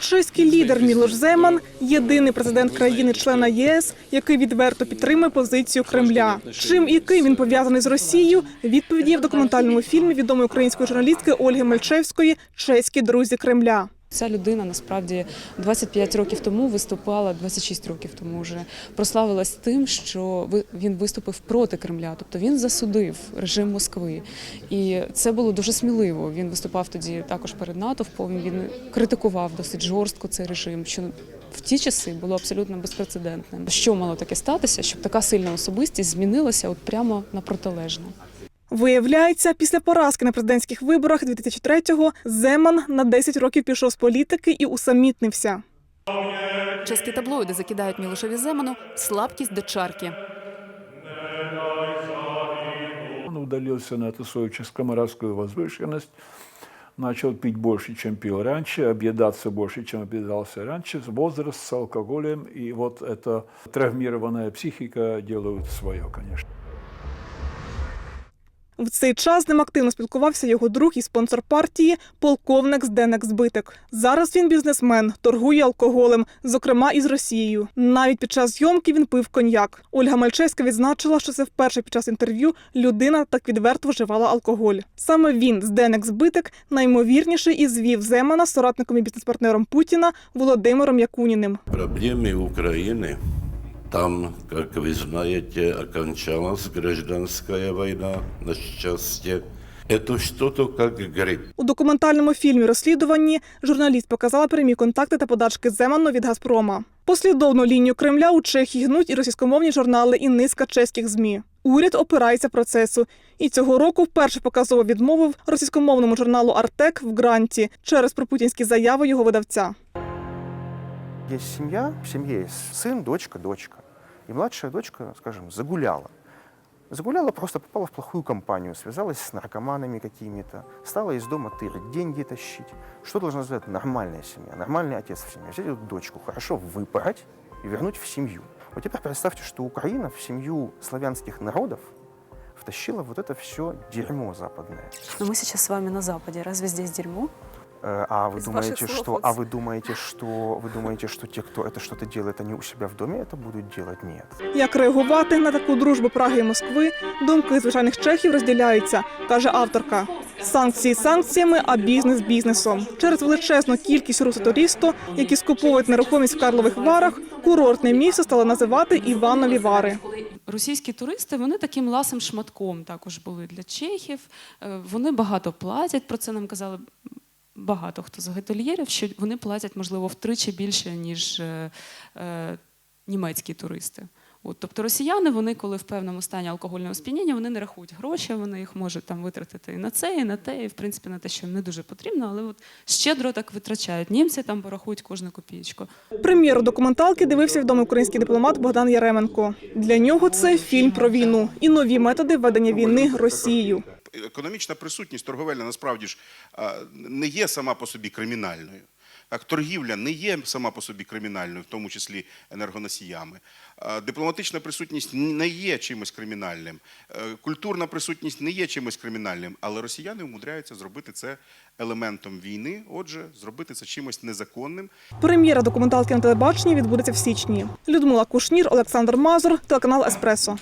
Чеський лідер Мілош Земан єдиний президент країни-члена ЄС, який відверто підтримує позицію Кремля. Чим і ким він пов'язаний з Росією? Відповіді в документальному фільмі відомої української журналістки Ольги Мальчевської Чеські друзі Кремля. Ця людина насправді 25 років тому виступала, 26 років тому вже прославилась тим, що він виступив проти Кремля, тобто він засудив режим Москви. І це було дуже сміливо. Він виступав тоді також перед натовпом. Він критикував досить жорстко цей режим, що в ті часи було абсолютно безпрецедентним. Що мало таке статися, щоб така сильна особистість змінилася от прямо на протилежне? Виявляється, після поразки на президентських виборах 2003-го Земан на 10 років пішов з політики і усамітнився. Чеські таблоїди закидають Мілошеві Земану слабкість до чарки. Он удалился на эту свою ческоморадскую возвышенность, начал пить больше, чем пил раньше, объедаться больше, чем объедался раньше, возраст с алкоголем, и вот эта травмированная психика делают свое, конечно. В цей час з ним активно спілкувався його друг і спонсор партії, полковник Зденек Збитик. Зараз він бізнесмен, торгує алкоголем, зокрема із Росією. Навіть під час зйомки він пив коньяк. Ольга Мальчевська відзначила, що це вперше під час інтерв'ю людина так відверто вживала алкоголь. Саме він, Зденек Збитик, наймовірніший і звів Земана з соратником і бізнес-партнером Путіна Володимиром Якуніним. Проблемы Украины. Там, как вы знаете, окончалась гражданская война, на счастье. Это что-то как грипп. У документальному фільмі розслідуванні журналіст показала прямі контакти та подачки Земану від Газпрома. Послідовну лінію Кремля у Чехії гнуть і російськомовні журнали, і низка чеських змі. Уряд опирається процесу. І цього року вперше показово відмовив російськомовному журналу Артек в гранті через пропутінські заяви його видавця. Есть семья, в семье есть сын, дочка, дочка. И младшая дочка, скажем, загуляла. Загуляла, просто попала в плохую компанию, связалась с наркоманами какими-то, стала из дома тырить, деньги тащить. Что должна сделать нормальная семья, нормальный отец в семье? Взять эту дочку, хорошо выпороть и вернуть в семью. Вот теперь представьте, что Украина в семью славянских народов втащила вот это все дерьмо западное. Но мы сейчас с вами на Западе. Разве здесь дерьмо? Э, А вы Из думаете, ваших слов что, вот а с- вы думаете, что, вы думаете, что те, кто это что-то делает, они у себя в доме это будут делать? Нет. Як реагувати на таку дружбу Праги і Москви, думки звичайних чехів розділяються, каже авторка. Санкції санкціями, а бізнес бізнесом. Через величезну кількість русоторісто, які скуповують нерухомість в Карлових Варах, курортне місце стало називати Іванові Вари. Російські туристи вони таким ласим шматком також були для чехів. Е, Вони багато платять. Про це нам казали багато хто з готельєрів, що вони платять, можливо, втричі більше, ніж е, е, німецькі туристи. От, тобто росіяни, вони, коли в певному стані алкогольного сп'яніння, вони не рахують гроші, вони їх можуть там витратити і на це, і на те, і в принципі на те, що їм не дуже потрібно, але от щедро так витрачають. Німці там порахують кожну копійку. Прем'єру документалки дивився відомий український дипломат Богдан Яременко. Для нього це фільм про війну і нові методи ведення війни Росією. Економічна присутність торговельна насправді ж не є сама по собі кримінальною. Так, торгівля не є сама по собі кримінальною, в тому числі енергоносіями. Дипломатична присутність не є чимось кримінальним. Е, Культурна присутність не є чимось кримінальним, але росіяни вмудряються зробити це елементом війни, отже, зробити це чимось незаконним, Прем'єра документалки на телебаченні відбудеться в січні. Людмила Кушнір, Олександр Мазур, телеканал Еспресо.